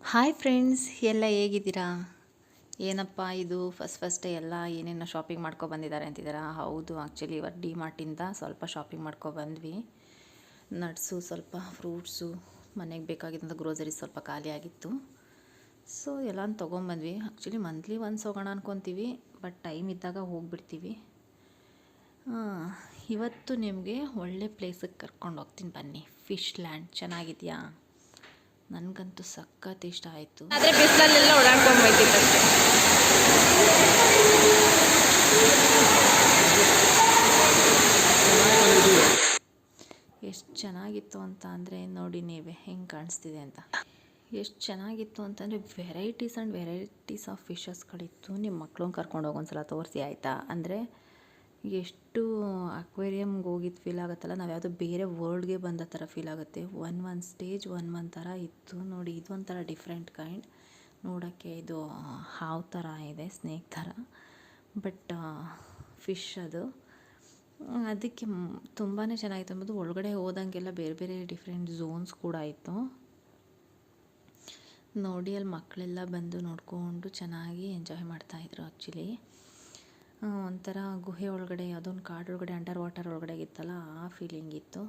Hi friends ಎಲ್ಲ ಹೇಗಿದ್ದೀರಾ? ಏನಪ್ಪ ಇದು? ಫಸ್ಟ್ ಫಸ್ಟೇ ಎಲ್ಲ ಏನೇನೋ ಶಾಪಿಂಗ್ ಮಾಡ್ಕೊ ಬಂದಿದ್ದಾರೆ ಅಂತಿದ್ದೀರಾ? ಹೌದು ಆ್ಯಕ್ಚುಲಿ ಇವತ್ತು ಡಿ ಮಾರ್ಟಿಂದ ಸ್ವಲ್ಪ ಶಾಪಿಂಗ್ ಮಾಡ್ಕೊ ಬಂದ್ವಿ. ನಟ್ಸು ಸ್ವಲ್ಪ ಫ್ರೂಟ್ಸು ಮನೆಗೆ ಬೇಕಾಗಿದ್ದಂಥ ಗ್ರೋಸರಿ ಸ್ವಲ್ಪ ಖಾಲಿ ಆಗಿತ್ತು. ಸೊ ಎಲ್ಲನೂ ತೊಗೊಂಬಂದ್ವಿ ಆ್ಯಕ್ಚುಲಿ ಮಂತ್ಲಿ ಒನ್ಸ್ ಹೋಗೋಣ ಅನ್ಕೊತೀವಿ ಬಟ್ ಟೈಮ್ ಇದ್ದಾಗ ಹೋಗಿಬಿಡ್ತೀವಿ. ಇವತ್ತು ನಿಮಗೆ ಒಳ್ಳೆ ಪ್ಲೇಸಿಗೆ ಕರ್ಕೊಂಡು ಹೋಗ್ತೀನಿ ಬನ್ನಿ. ಫಿಶ್ ಲ್ಯಾಂಡ್ ಚೆನ್ನಾಗಿದೆಯಾ? ನನಗಂತೂ ಸಖತ್ ಇಷ್ಟ ಆಯಿತು. ಆದರೆ ಬಿಸಿಲಲ್ಲೆಲ್ಲ ಓಡಾಡ್ಕೊಂಡು ಹೋಯ್ತಿತ್ತಂತೆ ಎಷ್ಟು ಚೆನ್ನಾಗಿತ್ತು ಅಂತ ಅಂದರೆ ನೋಡಿ ನೀವೇ ಹೆಂಗೆ ಕಾಣಿಸ್ತಿದೆ ಅಂತ. ಎಷ್ಟು ಚೆನ್ನಾಗಿತ್ತು ಅಂತಂದರೆ ವೆರೈಟೀಸ್ ಆ್ಯಂಡ್ ವೆರೈಟೀಸ್ ಆಫ್ ಫಿಶಸ್ಗಳಿತ್ತು ನಿಮ್ಮ ಮಕ್ಳನ್ನ ಕರ್ಕೊಂಡು ಹೋಗಿ ಒಂದ್ಸಲ ತೋರಿಸಿ ಆಯಿತಾ? ಅಂದರೆ ಎಷ್ಟು ಅಕ್ವೇರಿಯಮ್ಗೆ ಹೋಗಿದ್ದು ಫೀಲ್ ಆಗುತ್ತಲ್ಲ, ನಾವು ಯಾವುದೋ ಬೇರೆ ವರ್ಲ್ಡ್ಗೆ ಬಂದ ಥರ ಫೀಲ್ ಆಗುತ್ತೆ. One one stage one one ಥರ ಇತ್ತು ನೋಡಿ, ಇದು ಒಂಥರ ಡಿಫ್ರೆಂಟ್ ಕೈಂಡ್ ನೋಡೋಕ್ಕೆ ಇದು, ಹಾವು ಥರ ಇದೆ ಸ್ನೇಕ್ ಥರ ಬಟ್ ಫಿಶ್ ಅದು. ಅದಕ್ಕೆ ತುಂಬಾ ಚೆನ್ನಾಗಿತ್ತು. ಅಂಬೋದು ಒಳಗಡೆ ಹೋದಂಗೆಲ್ಲ ಬೇರೆ ಬೇರೆ ಡಿಫ್ರೆಂಟ್ ಝೋನ್ಸ್ ಕೂಡ ಇತ್ತು. ನೋಡಿ, ಅಲ್ಲಿ ಮಕ್ಕಳೆಲ್ಲ ಬಂದು ನೋಡಿಕೊಂಡು ಚೆನ್ನಾಗಿ ಎಂಜಾಯ್ ಮಾಡ್ತಾಯಿದ್ರು ಆ್ಯಕ್ಚುಲಿ ಒಂಥರ ಗುಹೆ ಒಳಗಡೆ ಯಾವುದೋ ಒಂದು ಕಾಡೊಳಗಡೆ ಅಂಡರ್ ವಾಟರ್ ಒಳಗಡೆ ಇತ್ತಲ್ಲ ಆ ಫೀಲಿಂಗ್ ಇತ್ತು.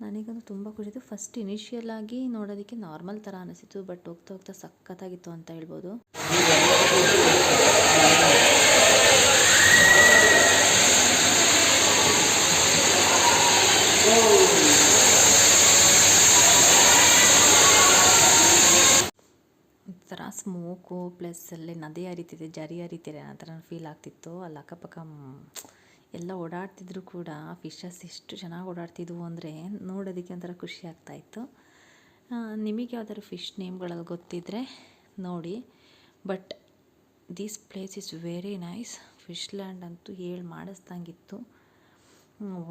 ನನಗಂತೂ ತುಂಬ ಖುಷಿತ್ತು ಫಸ್ಟ್ ಇನಿಷಿಯಲ್ ಆಗಿ ನೋಡೋದಕ್ಕೆ ನಾರ್ಮಲ್ ಥರ ಅನಿಸಿತ್ತು ಬಟ್ ಹೋಗ್ತಾ ಹೋಗ್ತಾ ಸಖತ್ತಾಗಿತ್ತು ಅಂತ ಹೇಳ್ಬೋದು. ಒಂಥರ ಸ್ಮೋಕು ಪ್ಲಸ್ ಅಲ್ಲಿ ನದಿ ಹರಿತಿದೆ ಜರಿ ಹರಿತಿದೆ ಆ ಥರ ಫೀಲ್ ಆಗ್ತಿತ್ತು. ಅಲ್ಲಿ ಅಕ್ಕಪಕ್ಕ ಎಲ್ಲ ಓಡಾಡ್ತಿದ್ರು ಕೂಡ ಫಿಶಸ್ ಎಷ್ಟು ಚೆನ್ನಾಗಿ ಓಡಾಡ್ತಿದ್ವು ಅಂದರೆ ನೋಡೋದಕ್ಕೆ ಒಂಥರ ಖುಷಿ ಆಗ್ತಾಯಿತ್ತು ನಿಮಗೆ ಯಾವ್ದಾದ್ರು ಫಿಶ್ ನೇಮ್ಗಳಲ್ಲಿ ಗೊತ್ತಿದ್ದರೆ ನೋಡಿ. But this place is very nice fish land ಅಂತೂ ಹೇಳಿ ಮಾಡಿಸ್ದಂಗಿತ್ತು.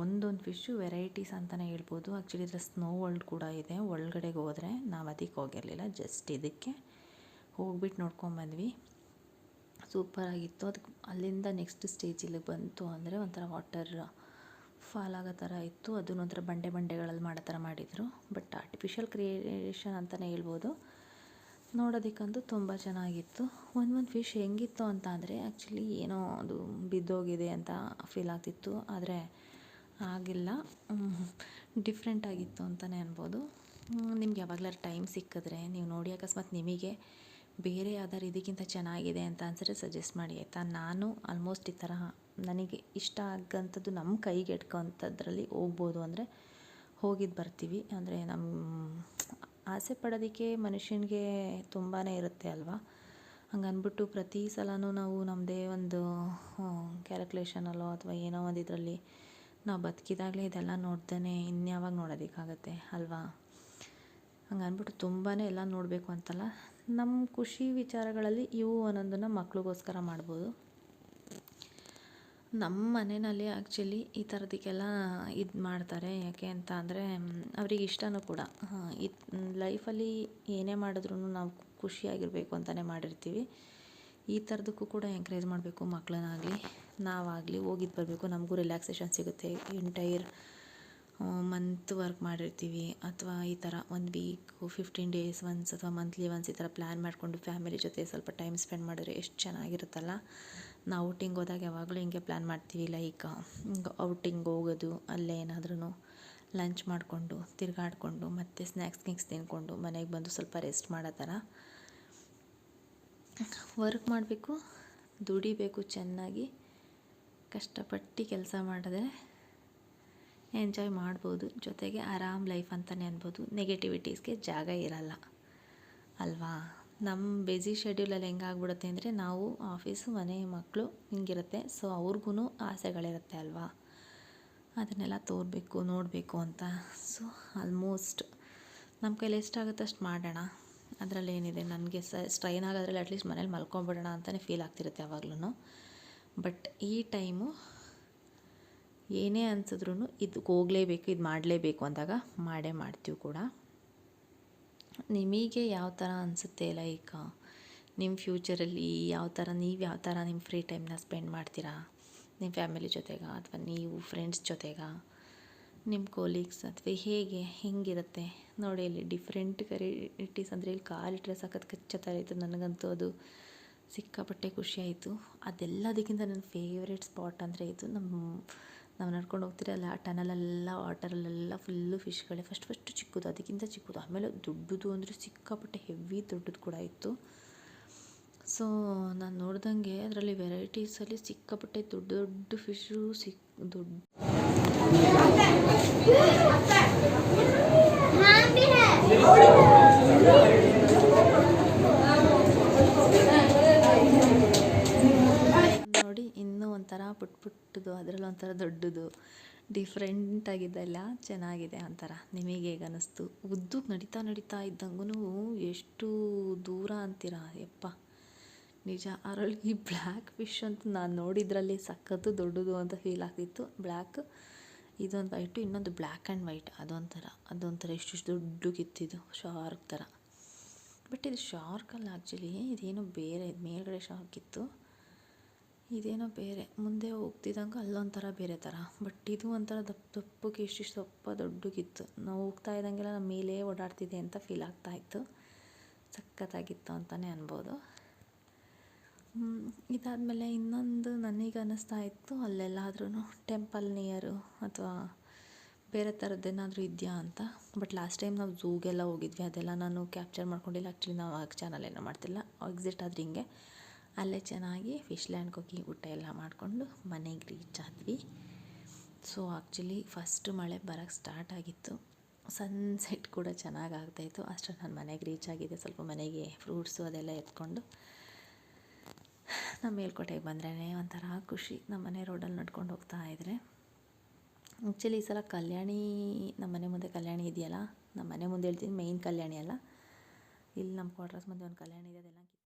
ಒಂದೊಂದು ಫಿಶ್ಶು ವೆರೈಟೀಸ್ ಅಂತಲೇ ಹೇಳ್ಬೋದು. ಆ್ಯಕ್ಚುಲಿ ಇದರ ಸ್ನೋ ವರ್ಲ್ಡ್ ಕೂಡ ಇದೆ. ಒಳಗಡೆಗೆ ಹೋದರೆ ನಾವು ಅದಕ್ಕೆ ಹೋಗಿರಲಿಲ್ಲ ಜಸ್ಟ್ ಇದಕ್ಕೆ. ಹೋಗ್ಬಿಟ್ಟು ನೋಡ್ಕೊಂಬಂದ್ವಿ ಸೂಪರಾಗಿತ್ತು. ಅದಕ್ಕೆ ಅಲ್ಲಿಂದ ನೆಕ್ಸ್ಟ್ ಸ್ಟೇಜ್ ಇಲ್ಲಿಗೆ ಬಂತು ಅಂದರೆ ಒಂಥರ ವಾಟರ್ ಫಾಲ್ ಆಗೋ ಥರ ಇತ್ತು. ಅದನ್ನ ಒಂಥರ ಬಂಡೆ ಬಂಡೆಗಳಲ್ಲಿ ಮಾಡೋ ಥರ ಮಾಡಿದರು. ಬಟ್ ಆರ್ಟಿಫಿಷಿಯಲ್ ಕ್ರಿಯೇಷನ್ ಅಂತಲೇ ಹೇಳ್ಬೋದು. ನೋಡೋದಕ್ಕಂತೂ ತುಂಬ ಚೆನ್ನಾಗಿತ್ತು. ಒಂದು ಒಂದು ಫಿಶ್ ಹೆಂಗಿತ್ತು ಅಂತ ಅಂದರೆ ಆ್ಯಕ್ಚುಲಿ ಏನೋ ಅದು ಬಿದ್ದೋಗಿದೆ ಅಂತ ಫೀಲ್ ಆಗ್ತಿತ್ತು. ಆದರೆ ಆಗಿಲ್ಲ. ಡಿಫ್ರೆಂಟ್ ಆಗಿತ್ತು ಅಂತಲೇ ಅನ್ಬೋದು. ನಿಮ್ಗೆ ಯಾವಾಗಲಾರು ಟೈಮ್ ಸಿಕ್ಕಿದ್ರೆ ನೀವು ನೋಡಿ ಅಕಸ್ಮಾತ್ ನಿಮಗೆ ಬೇರೆ ಯಾವ್ದಾರು ಇದಕ್ಕಿಂತ ಚೆನ್ನಾಗಿದೆ ಅಂತ ಅನ್ಸಿದ್ರೆ ಸಜೆಸ್ಟ್ ಮಾಡಿ, ಆಯಿತಾ? ನಾನು ಆಲ್ಮೋಸ್ಟ್ ಈ ಥರ ನನಗೆ ಇಷ್ಟ ಆಗಂಥದ್ದು ನಮ್ಮ ಕೈಗೆ ಎಟ್ಕೊಂಥದ್ರಲ್ಲಿ ಹೋಗ್ಬೋದು ಅಂದರೆ ಹೋಗಿದ್ದು ಬರ್ತೀವಿ. ಅಂದರೆ ನಮ್ಮ ಆಸೆ ಪಡೋದಕ್ಕೆ ಮನುಷ್ಯನಿಗೆ ತುಂಬಾ ಇರುತ್ತೆ ಅಲ್ವಾ? ಹಂಗೆ ಅಂದ್ಬಿಟ್ಟು ಪ್ರತಿ ಸಲವೂ ನಾವು ನಮ್ಮದೇ ಒಂದು ಕ್ಯಾಲ್ಕುಲೇಷನಲ್ಲೋ ಅಥವಾ ಏನೋ ಒಂದು ಇದರಲ್ಲಿ ನಾವು ಬದುಕಿದಾಗಲೇ ಇದೆಲ್ಲ ನೋಡ್ದೇ ಇನ್ಯಾವಾಗ ನೋಡೋದಕ್ಕಾಗತ್ತೆ ಅಲ್ವಾ? ಹಂಗೆ ಅಂದ್ಬಿಟ್ಟು ತುಂಬಾ ಎಲ್ಲ ನೋಡಬೇಕು ಅಂತಲ್ಲ ನಮ್ಮ ಖುಷಿ ವಿಚಾರಗಳಲ್ಲಿ ಇವು ಒಂದೊಂದನ್ನು ಮಕ್ಳಿಗೋಸ್ಕರ ಮಾಡ್ಬೋದು. ನಮ್ಮ ಮನೆಯಲ್ಲಿ ಆ್ಯಕ್ಚುಲಿ ಈ ಥರದಕ್ಕೆಲ್ಲ ಇದು ಮಾಡ್ತಾರೆ. ಯಾಕೆ ಅಂತ ಅಂದರೆ, ಅವ್ರಿಗೆ ಇಷ್ಟನೂ ಕೂಡ. ಇದು ಲೈಫಲ್ಲಿ ಏನೇ ಮಾಡಿದ್ರೂ ನಾವು ಖುಷಿಯಾಗಿರಬೇಕು ಅಂತಲೇ ಮಾಡಿರ್ತೀವಿ. ಈ ಥರದಕ್ಕೂ ಕೂಡ ಎಂಕರೇಜ್ ಮಾಡಬೇಕು ಮಕ್ಕಳನ್ನಾಗಲಿ ನಾವಾಗಲಿ ಹೋಗಿದ್ದು ಬರಬೇಕು. ನಮಗೂ ರಿಲ್ಯಾಕ್ಸೇಷನ್ ಸಿಗುತ್ತೆ. ಎಂಟೈರ್ ಮಂತ್ ವರ್ಕ್ ಮಾಡಿರ್ತೀವಿ ಅಥವಾ ಈ ಥರ ಒಂದು ವೀಕು ಫಿಫ್ಟೀನ್ ಡೇಸ್ ಒನ್ಸ್ ಅಥವಾ ಮಂತ್ಲಿ ಒನ್ಸ್ ಈ ಥರ ಪ್ಲ್ಯಾನ್ ಮಾಡಿಕೊಂಡು ಫ್ಯಾಮಿಲಿ ಜೊತೆ ಸ್ವಲ್ಪ ಟೈಮ್ ಸ್ಪೆಂಡ್ ಮಾಡಿದ್ರೆ ಎಷ್ಟು ಚೆನ್ನಾಗಿರುತ್ತಲ್ಲ? ನಾವು ಔಟಿಂಗ್ ಹೋದಾಗ ಯಾವಾಗಲೂ ಹಿಂಗೆ ಪ್ಲ್ಯಾನ್ ಮಾಡ್ತೀವಿ ಲೈಕ್ ಔಟಿಂಗ್ ಹೋಗೋದು, ಅಲ್ಲೇ ಏನಾದ್ರೂ ಲಂಚ್ ಮಾಡಿಕೊಂಡು ತಿರುಗಾಡ್ಕೊಂಡು ಮತ್ತು ಸ್ನ್ಯಾಕ್ಸ್ ಗಿಂಗ್ಸ್ ತಿನ್ಕೊಂಡು ಮನೆಗೆ ಬಂದು ಸ್ವಲ್ಪ ರೆಸ್ಟ್ ಮಾಡೋ ಥರ ವರ್ಕ್ ಮಾಡಬೇಕು, ದುಡಿಬೇಕು ಚೆನ್ನಾಗಿ, ಕಷ್ಟಪಟ್ಟು ಕೆಲಸ ಮಾಡಿದ್ರೆ ಎಂಜಾಯ್ ಮಾಡ್ಬೋದು. ಜೊತೆಗೆ ಆರಾಮ್ ಲೈಫ್ ಅಂತಲೇ ಅನ್ಬೋದು. ನೆಗೆಟಿವಿಟೀಸ್ಗೆ ಜಾಗ ಇರಲ್ಲ. ಅಲ್ವಾ? ನಮ್ಮ ಬ್ಯುಸಿ ಶೆಡ್ಯೂಲಲ್ಲಿ ಹೆಂಗಾಗ್ಬಿಡುತ್ತೆ ಅಂದರೆ ನಾವು ಆಫೀಸು ಮನೆ ಮಕ್ಕಳು ಹಿಂಗಿರುತ್ತೆ. ಸೊ ಅವ್ರಿಗೂ ಆಸೆಗಳಿರುತ್ತೆ ಅಲ್ವಾ? ಅದನ್ನೆಲ್ಲ ತೋರಬೇಕು, ನೋಡಬೇಕು ಅಂತ. ಸೊ ಆಲ್ಮೋಸ್ಟ್ ನಮ್ಮ ಕೈಲಿ ಎಷ್ಟಾಗುತ್ತೆ ಅಷ್ಟು ಮಾಡೋಣ. ಅದರಲ್ಲಿ ಏನಿದೆ? ನನಗೆ ಸ ಸ್ಟ್ರೈನ್ ಆಗೋದ್ರಲ್ಲಿ ಅಟ್ಲೀಸ್ಟ್ ಮನೇಲಿ ಮಲ್ಕೊಂಬಿಡೋಣ ಅಂತಲೇ ಫೀಲ್ ಆಗ್ತಿರುತ್ತೆ ಯಾವಾಗ್ಲೂ ಬಟ್ ಈ ಟೈಮು ಏನೇ ಅನ್ಸಿದ್ರೂ ಇದು ಹೋಗಲೇಬೇಕು, ಇದು ಮಾಡಲೇಬೇಕು ಅಂದಾಗ ಮಾಡೇ ಮಾಡ್ತೀವಿ ಕೂಡ. ನಿಮಗೆ ಯಾವ ಥರ ಅನಿಸುತ್ತೆ ಲೈಕ್ ನಿಮ್ಮ ಫ್ಯೂಚರಲ್ಲಿ ಯಾವ ಥರ, ನೀವು ಯಾವ ಥರ ನಿಮ್ಮ ಫ್ರೀ ಟೈಮ್ನ ಸ್ಪೆಂಡ್ ಮಾಡ್ತೀರಾ? ನಿಮ್ಮ ಫ್ಯಾಮಿಲಿ ಜೊತೆಗ ಅಥವಾ ನೀವು ಫ್ರೆಂಡ್ಸ್ ಜೊತೆಗ? ನಿಮ್ಮ ಕೊಲೀಗ್ಸ್ ಅಥವಾ ಹೇಗೆ, ಹೆಂಗಿರುತ್ತೆ? ನೋಡಿ, ಇಲ್ಲಿ ಡಿಫ್ರೆಂಟ್ ವೆರೈಟೀಸ್ ಅಂದರೆ ಇಲ್ಲಿ ಕಾಲಿಟ್ರೆ ಸಖತ್ ಥರ ಇತ್ತು ನನಗಂತೂ ಅದು ಸಿಕ್ಕಾಪಟ್ಟೆ ಖುಷಿ ಆಯಿತು. ಅದೆಲ್ಲದಕ್ಕಿಂತ ನನ್ನ ಫೇವ್ರೆಟ್ ಸ್ಪಾಟ್ ಅಂದರೆ ಇದು ನಮ್ಮ ನಾವು ನಡ್ಕೊಂಡು ಹೋಗ್ತಿರಲ್ಲ ಆ ಟನಲೆಲ್ಲ ವಾಟರಲ್ಲೆಲ್ಲ ಫುಲ್ಲು ಫಿಶ್ಗಳೇ ಫಸ್ಟ್ ಫಸ್ಟ್ ಚಿಕ್ಕದು, ಅದಕ್ಕಿಂತ ಚಿಕ್ಕದು. ಆಮೇಲೆ ದೊಡ್ಡದು ಅಂದರೆ ಸಿಕ್ಕಾಪಟ್ಟೆ ಹೆವಿ ದೊಡ್ಡದು ಕೂಡ ಇತ್ತು. ಸೊ ನಾನು ನೋಡ್ದಂಗೆ ಅದರಲ್ಲಿ ವೆರೈಟೀಸಲ್ಲಿ ಸಿಕ್ಕಾಪಟ್ಟೆ ದೊಡ್ಡ ದೊಡ್ಡ ಫಿಶು ಸಿಕ್, ದೊಡ್ಡ ಒಂಥರ ಪುಟ್ ಪುಟ್ಟದು, ಅದರಲ್ಲಿ ಒಂಥರ ದೊಡ್ಡದು ಡಿಫ್ರೆಂಟ್ ಆಗಿದ್ದೆಲ್ಲ ಚೆನ್ನಾಗಿದೆ ಒಂಥರ ನಿಮಗೆ ಹೇಗೆ ಅನ್ನಿಸ್ತು. ಉದ್ದಕ್ಕೆ ನಡೀತಾ ನಡೀತಾ ಇದ್ದಂಗೂ ಎಷ್ಟು ದೂರ ಅಂತೀರ? ಯಪ್ಪ, ನಿಜ ಅದರಲ್ಲಿ ಈ ಬ್ಲ್ಯಾಕ್ ಫಿಶ್ ಅಂತ ನಾನು ನೋಡಿದ್ರಲ್ಲಿ ಸಖತ್ತು ದೊಡ್ಡದು ಅಂತ ಫೀಲ್ ಆಗ್ತಿತ್ತು. ಬ್ಲ್ಯಾಕ್, ಇದೊಂದು ವೈಟು ಇನ್ನೊಂದು ಬ್ಲ್ಯಾಕ್ ಆ್ಯಂಡ್ ವೈಟ್, ಅದೊಂಥರ ಅದೊಂಥರ ಇಷ್ಟಿಷ್ಟು ದೊಡ್ಡಗಿತ್ತಿದ್ದು ಶಾರ್ಕ್ ಥರ. ಬಟ್ ಇದು ಶಾರ್ಕ್ ಅಲ್ಲ ಆ್ಯಕ್ಚುಲಿ ಇದೇನೋ ಬೇರೆ, ಮೇಲ್ಗಡೆ ಶಾರ್ಕ್ ಇತ್ತು. ಇದೇನೋ ಬೇರೆ. ಮುಂದೆ ಹೋಗ್ತಿದ್ದಂಗೆ ಅಲ್ಲೊಂಥರ ಬೇರೆ ಥರ. ಬಟ್ ಇದು ಒಂಥರ ದಪ್ಪ ದಪ್ಪಕ್ಕೆ ಇಷ್ಟಿಷ್ಟು ದಪ್ಪ ದೊಡ್ಡಗಿತ್ತು. ನಾವು ಹೋಗ್ತಾ ಇದ್ದಂಗೆಲ್ಲ ನಮ್ಮ ಮೇಲೆ ಓಡಾಡ್ತಿದೆ ಅಂತ ಫೀಲ್ ಆಗ್ತಾ ಇತ್ತು. ಸಖತ್ತಾಗಿತ್ತು ಅಂತಲೇ ಅನ್ಬೋದು. ಇದಾದಮೇಲೆ ಇನ್ನೊಂದು ನನಗೆ ಅನ್ನಿಸ್ತಾ ಇತ್ತು. ಅಲ್ಲೆಲ್ಲಾದ್ರೂ ಟೆಂಪಲ್ ನಿಯರು ಅಥವಾ ಬೇರೆ ಥರದ್ದೇನಾದರೂ ಇದೆಯಾ ಅಂತ. ಬಟ್ ಲಾಸ್ಟ್ ಟೈಮ್ ನಾವು ಝೂಗೆಲ್ಲ ಹೋಗಿದ್ವಿ. ಅದೆಲ್ಲ ನಾನು ಕ್ಯಾಪ್ಚರ್ ಮಾಡ್ಕೊಂಡಿಲ್ಲ. ಆ್ಯಕ್ಚುಲಿ ನಾವು ಆ ಚಾನಲ್ ಏನೋ ಮಾಡ್ತಿಲ್ಲ. ಎಕ್ಸಿಟ್ ಆದ್ರೆ ಹಿಂಗೆ. ಅಲ್ಲೇ ಚೆನ್ನಾಗಿ ಫಿಶ್ ಲ್ಯಾಂಡ್ಗೆ ಹೋಗಿ ಊಟ ಎಲ್ಲ ಮಾಡಿಕೊಂಡು ಮನೆಗೆ ರೀಚ್ ಆದ್ವಿ. ಸೊ ಆ್ಯಕ್ಚುಲಿ ಫಸ್ಟ್ ಮಳೆ ಬರೋಕ್ಕೆ ಸ್ಟಾರ್ಟ್ ಆಗಿತ್ತು. ಸನ್ಸೆಟ್ ಕೂಡ ಚೆನ್ನಾಗಿ ಆಗ್ತಾಯಿತ್ತು ಅಷ್ಟು ನಾನು ಮನೆಗೆ ರೀಚ್ ಆಗಿದೆ ಸ್ವಲ್ಪ ಮನೆಗೆ ಫ್ರೂಟ್ಸು ಅದೆಲ್ಲ ಎತ್ಕೊಂಡು ನಮ್ಮ ಮೇಲ್ಕೋಟೆಗೆ ಬಂದ್ರೇ ಒಂಥರ ಖುಷಿ. ನಮ್ಮ ಮನೆ ರೋಡಲ್ಲಿ ನಡ್ಕೊಂಡು ಹೋಗ್ತಾ ಇದ್ದರೆ ಆ್ಯಕ್ಚುಲಿ ಈ ಸಲ ಕಲ್ಯಾಣಿ ನಮ್ಮ ಮನೆ ಮುಂದೆ ಕಲ್ಯಾಣಿ ಇದೆಯಲ್ಲ? ನಮ್ಮ ಮನೆ ಮುಂದೆ ಹೇಳ್ತೀನಿ ಮೇಯ್ನ್ ಕಲ್ಯಾಣಿ ಅಲ್ಲ. ಇಲ್ಲಿ ನಮ್ಮ ಕ್ವಾರ್ಟರ್ಸ್ ಮುಂದೆ ಒಂದು ಕಲ್ಯಾಣಿ ಇದೆ, ಅದೆಲ್ಲ